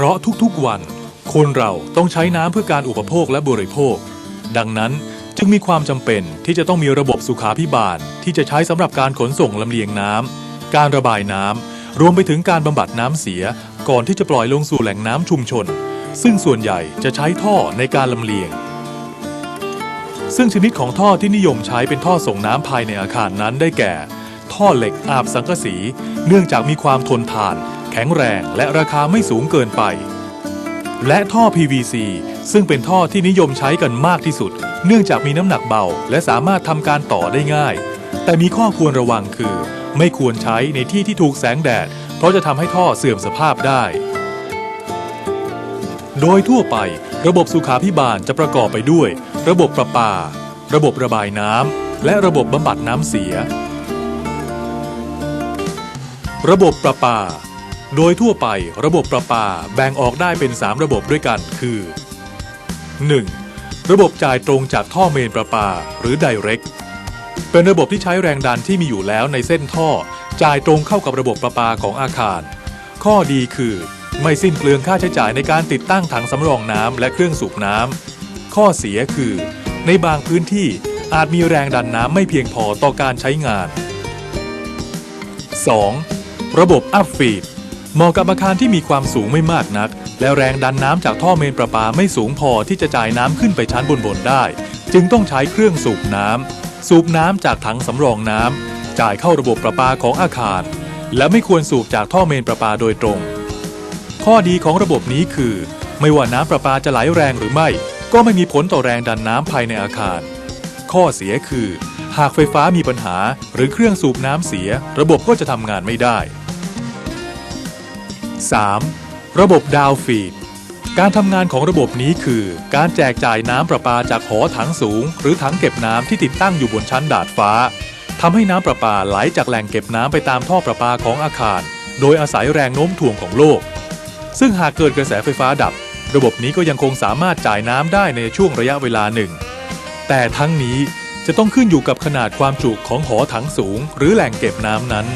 เพราะทุกๆวัน คนเราต้องใช้น้ำเพื่อการอุปโภคและบริโภค ดังนั้นจึงมีความจำเป็นที่จะต้องมีระบบสุขาพิบาล ที่จะใช้สำหรับการขนส่งลำเลียงน้ำการระบายน้ำรวมไปถึงการบำบัดน้ำเสีย ก่อนที่จะปล่อยลงสู่แหล่งน้ำชุมชน ซึ่งส่วนใหญ่จะใช้ท่อในการลำเลียง ซึ่งชนิดของท่อที่นิยมใช้เป็นท่อส่งน้ำภายในอาคารนั้นได้แก่ ท่อเหล็กอาบสังกะสี เนื่องจากมีความทนทาน แข็งแรงและราคาไม่สูงเกินไป และท่อ PVC ซึ่งเป็นท่อที่นิยมใช้กันมากที่สุด เนื่องจากมีน้ำหนักเบา และสามารถทำการต่อได้ง่าย แต่มีข้อควรระวังคือ ไม่ควรใช้ในที่ที่ถูกแสงแดด เพราะจะทำให้ท่อเสื่อมสภาพได้ โดยทั่วไประบบสุขาพิบาลจะประกอบไปด้วย ระบบประปา ระบบระบายน้ำและระบบบำบัดน้ำเสีย ระบบประปา โดยทั่วไประบบประปาแบ่งออกได้เป็น 3 ระบบด้วยกันคือ 1. ระบบจ่ายตรงจากท่อเมนประปาหรือ Direct เป็นระบบที่ใช้แรงดันที่มีอยู่แล้วในเส้นท่อ จ่ายตรงเข้ากับระบบประปาของอาคาร ข้อดีคือ ไม่สิ้นเปลืองค่าใช้จ่ายในการติดตั้งถังสำรองน้ำและเครื่องสูบน้ำข้อเสียคือ ในบางพื้นที่อาจมีแรงดันน้ำไม่เพียงพอต่อการใช้งาน 2. ระบบอัพฟีด เหมาะกับอาคารที่มีความสูงไม่มากนัก และแรงดันน้ำจากท่อเมนประปาไม่สูงพอที่จะจ่ายน้ำขึ้นไปชั้นบนๆได้ จึงต้องใช้เครื่องสูบน้ำสูบน้ำจากถังสำรองน้ำจ่ายเข้าระบบประปาของอาคาร และไม่ควรสูบจากท่อเมนประปาโดยตรง ข้อดีของระบบนี้คือ ไม่ว่าน้ำประปาจะไหลแรงหรือไม่ ก็ไม่มีผลต่อแรงดันน้ำภายในอาคาร ข้อเสียคือ หากไฟฟ้ามีปัญหา หรือเครื่องสูบน้ำเสีย ระบบก็จะทำงานไม่ได้ 3. ระบบดาวฟีด การทำงานของระบบนี้คือ การแจกจ่ายน้ำประปาจากหอถังสูง หรือถังเก็บน้ำที่ติดตั้งอยู่บนชั้นดาดฟ้าทำให้น้ำประปาไหลจากแหล่งเก็บน้ำไปตามท่อประปาของอาคาร โดยอาศัยแรงโน้มถ่วงของโลก ซึ่งหากเกิดกระแสไฟฟ้าดับ ระบบนี้ก็ยังคงสามารถจ่ายน้ำได้ในช่วงระยะเวลาหนึ่ง แต่ทั้งนี้จะต้องขึ้นอยู่กับขนาดความจุของหอถังสูง หรือแหล่งเก็บน้ำนั้น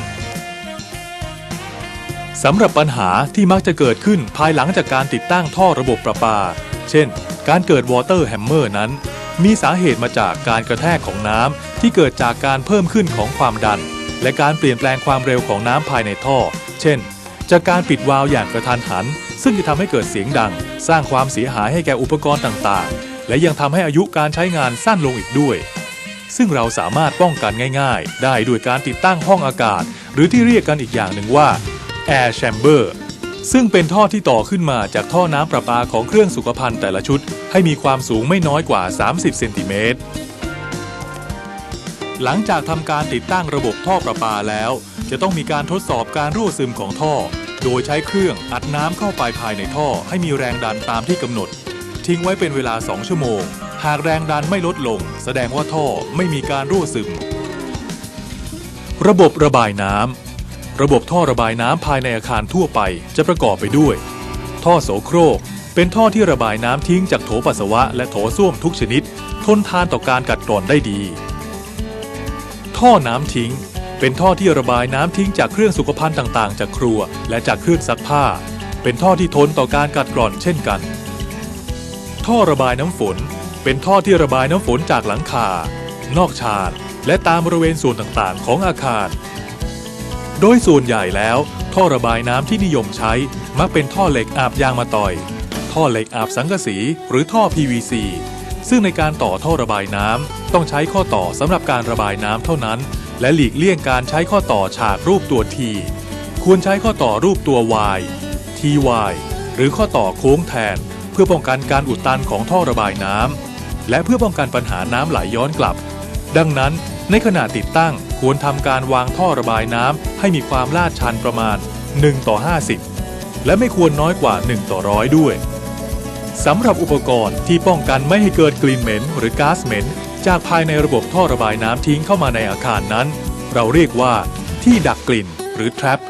สำหรับปัญหาที่มักจะเกิดขึ้นภายหลังจากการติดตั้งท่อระบบประปา เช่น การเกิดวอเตอร์แฮมเมอร์นั้น มีสาเหตุมาจากการกระแทกของน้ำที่เกิดจากการเพิ่มขึ้นของความดัน และการเปลี่ยนแปลงความเร็วของน้ำภายในท่อ เช่น จากการปิดวาล์วอย่างกระทันหัน ซึ่งจะทำให้เกิดเสียงดัง สร้างความเสียหายให้แก่อุปกรณ์ต่างๆ และยังทำให้อายุการใช้งานสั้นลงอีกด้วย ซึ่งเราสามารถป้องกันง่าย ๆ ได้ด้วยการติดตั้งห้องอากาศ หรือที่เรียกกันอีกอย่างหนึ่งว่า Air Chamber ซึ่งเป็นท่อที่ต่อขึ้นมาจากท่อน้ำประปาของเครื่องสุขภัณฑ์แต่ละชุด ให้มีความสูงไม่น้อยกว่า 30 เซนติเมตร หลังจากทำการติดตั้งระบบท่อประปาแล้ว จะต้องมีการทดสอบการรั่วซึมของท่อ โดยใช้เครื่องอัดน้ำเข้าไปภายในท่อ ให้มีแรงดันตามที่กำหนด ทิ้งไว้เป็นเวลา 2 ชั่วโมง หากแรงดันไม่ลดลง แสดงว่าท่อไม่มีการรั่วซึม ระบบระบายน้ำ ระบบท่อระบายน้ำภายในอาคารทั่วไปจะประกอบไปด้วย ท่อโสโครก เป็นท่อที่ระบายน้ำทิ้งจากโถปัสสาวะและโถส้วมทุกชนิด ทนทานต่อการกัดกร่อนได้ดี ท่อน้ำทิ้ง เป็นท่อที่ระบายน้ำทิ้งจากเครื่องสุขภัณฑ์ต่างๆ จากครัว และจากเครื่องซักผ้า เป็นท่อที่ทนต่อการกัดกร่อนเช่นกัน ท่อระบายน้ำฝน เป็นท่อที่ระบายน้ำฝนจากหลังคา นอกชานและตามบริเวณส่วนต่างๆ ของอาคาร โดยส่วนใหญ่แล้ว ท่อระบายน้ำที่นิยมใช้ มักเป็นท่อเหล็กอาบยางมาต่อย ท่อเหล็กอาบสังกะสี หรือท่อ PVC ซึ่งในการต่อท่อระบายน้ำต้องใช้ข้อต่อสำหรับการระบายน้ำเท่านั้น และหลีกเลี่ยงการใช้ข้อต่อฉากรูปตัว T ควรใช้ข้อต่อรูปตัว Y TY หรือข้อต่อโค้งแทน เพื่อป้องกันการอุดตันของท่อระบายน้ำและเพื่อป้องกันปัญหาน้ำไหลย้อนกลับ ดังนั้นในขณะติดตั้ง ควรทำการวางท่อระบายน้ำให้มีความลาดชันประมาณ 1 ต่อ 50 และไม่ควรน้อยกว่า 1 ต่อร้อยด้วยสำหรับอุปกรณ์ที่ป้องกันไม่ให้เกิดกลิ่นเหม็น หรือก๊าซเหม็น จากภายในระบบท่อระบายน้ำทิ้งเข้ามาในอาคารนั้น เราเรียกว่าที่ดักกลิ่นหรือ trap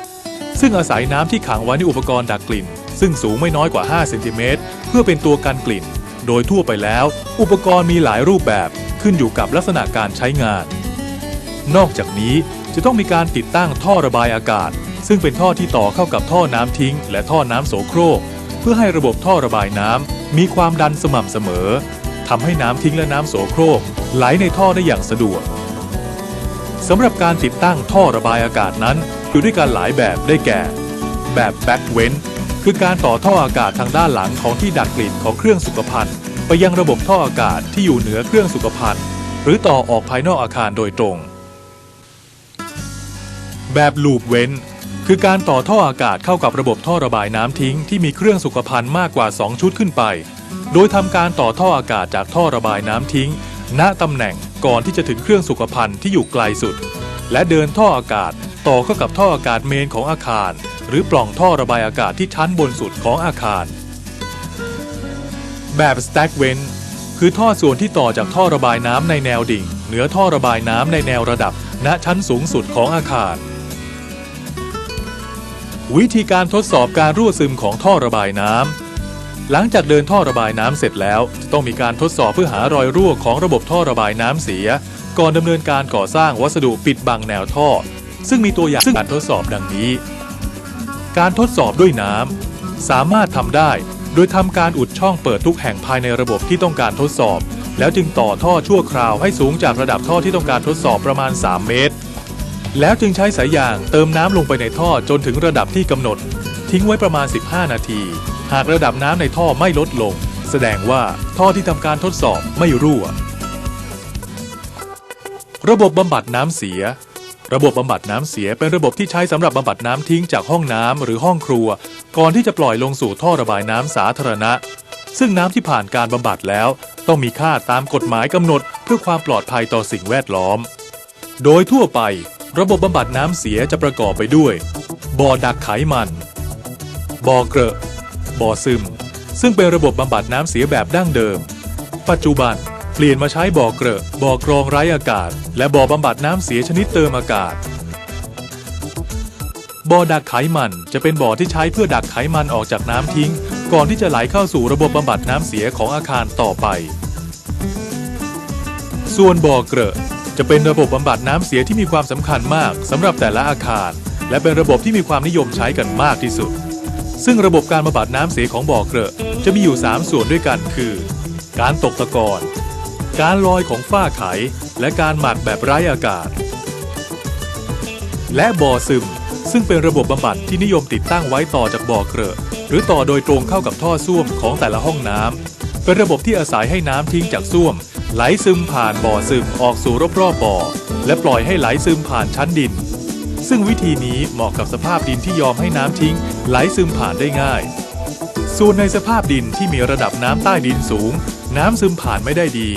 ซึ่งอาศัยน้ำที่ขังไว้ในอุปกรณ์ดักกลิ่น ซึ่งสูงไม่น้อยกว่า 5 เซนติเมตรเพื่อเป็นตัวกันกลิ่น โดยทั่วไปแล้ว อุปกรณ์มีหลายรูปแบบขึ้นอยู่กับลักษณะการใช้งาน นอกจากนี้จะต้องมีการติดตั้งท่อระบายอากาศ ซึ่งเป็นท่อที่ต่อเข้ากับท่อน้ำทิ้ง และท่อน้ำโสโครก เพื่อให้ระบบท่อระบายน้ำมีความดันสม่ำเสมอทำให้น้ำทิ้งและน้ำโสโครกไหลในท่อได้อย่างสะดวกสำหรับการติดตั้งท่อระบายอากาศนั้นอยู่ด้วยกันหลายแบบได้แก่ แบบแบ็กเว้นคือการต่อท่ออากาศทางด้านหลังของที่ดักกลิ่นของเครื่องสุขภัณฑ์ไปยังระบบท่ออากาศที่อยู่เหนือเครื่องสุขภัณฑ์หรือต่อออกภายนอกอาคารโดยตรง แบบลูปเว้น คือการต่อท่ออากาศเข้ากับระบบท่อระบายน้ำทิ้งที่มีเครื่องสุขภัณฑ์มากกว่า 2 ชุดขึ้นไป โดยทำการต่อท่ออากาศจากท่อระบายน้ำทิ้ง ณตำแหน่งก่อนที่จะถึงเครื่องสุขภัณฑ์ที่อยู่ไกลสุด และเดินท่ออากาศต่อเข้ากับท่ออากาศเมนของอาคาร หรือปล่องท่อระบายอากาศที่ชั้นบนสุดของอาคาร แบบ stack เว้นคือท่อส่วนที่ต่อจากท่อระบายน้ำในแนวดิ่ง เหนือท่อระบายน้ำในแนวระดับ ณชั้นสูงสุดของอาคาร วิธีการทดสอบการรั่วซึมของท่อระบายน้ำ หลังจากเดินท่อระบายน้ำเสร็จแล้ว ต้องมีการทดสอบเพื่อหารอยรั่วของระบบท่อระบายน้ำเสีย ก่อนดำเนินการก่อสร้างวัสดุปิดบังแนวท่อ ซึ่งมีตัวอย่างการทดสอบดังนี้ การทดสอบด้วยน้ำ สามารถทำได้ โดยทำการอุดช่องเปิดทุกแห่งภายในระบบที่ต้องการทดสอบ แล้วจึงต่อท่อชั่วคราวให้สูงจากระดับท่อที่ต้องการทดสอบประมาณ 3 เมตร แล้วจึงใช้สายยางเติมน้ำลงไปในท่อจนถึงระดับที่กำหนด ทิ้งไว้ประมาณ 15 นาที หากระดับน้ำในท่อไม่ลดลง แสดงว่าท่อที่ทำการทดสอบไม่รั่ว ระบบบำบัดน้ำเสีย ระบบบำบัดน้ำเสียเป็นระบบที่ใช้สำหรับบำบัดน้ำทิ้งจากห้องน้ำหรือห้องครัว ก่อนที่จะปล่อยลงสู่ท่อระบายน้ำสาธารณะ ซึ่งน้ำที่ผ่านการบำบัดแล้ว ต้องมีค่าตามกฎหมายกำหนด เพื่อความปลอดภัยต่อสิ่งแวดล้อม โดยทั่วไป ระบบบำบัดน้ำเสียจะประกอบไปด้วย บ่อดักไขมัน บ่อเกลอะบ่อซึม ซึ่งเป็นระบบบำบัดน้ำเสียแบบดั้งเดิม ปัจจุบันเปลี่ยนมาใช้บ่อเกลอะบ่อกรองไร้อากาศ และบ่อบำบัดน้ำเสียชนิดเติมอากาศ บ่อดักไขมันจะเป็นบ่อที่ใช้เพื่อดักไขมันออกจากน้ำทิ้ง ก่อนที่จะไหลเข้าสู่ระบบบำบัดน้ำเสียของอาคารต่อไป ส่วนบ่อเกลอะ จะเป็นระบบบำบัดน้ำเสียที่มีความสำคัญมากสำหรับแต่ละอาคาร และเป็นระบบที่มีความนิยมใช้กันมากที่สุด ซึ่งระบบการบำบัดน้ำเสียของบ่อเกลอะจะมีอยู่ 3 ส่วนด้วยกันคือ การตกตะกอนการลอยของฝ้าไข และการหมักแบบไร้อากาศ และบ่อซึม ซึ่งเป็นระบบบำบัดที่นิยมติดตั้งไว้ต่อจากบ่อเกลอะหรือต่อโดยตรงเข้ากับท่อส้วมของแต่ละห้องน้ำเป็นระบบที่อาศัยให้น้ำทิ้งจากส้วม ไหลซึมผ่านบ่อซึมออกสู่รอบๆบ่อ และปล่อยให้ไหลซึมผ่านชั้นดิน ซึ่งวิธีนี้เหมาะกับสภาพดินที่ยอมให้น้ำทิ้ง ไหลซึมผ่านได้ง่าย ส่วนในสภาพดินที่มีระดับน้ำใต้ดินสูง น้ำซึมผ่านไม่ได้ดี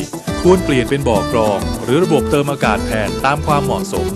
ควรเปลี่ยนเป็นบ่อกรอง หรือระบบเติมอากาศแทนตามความเหมาะสม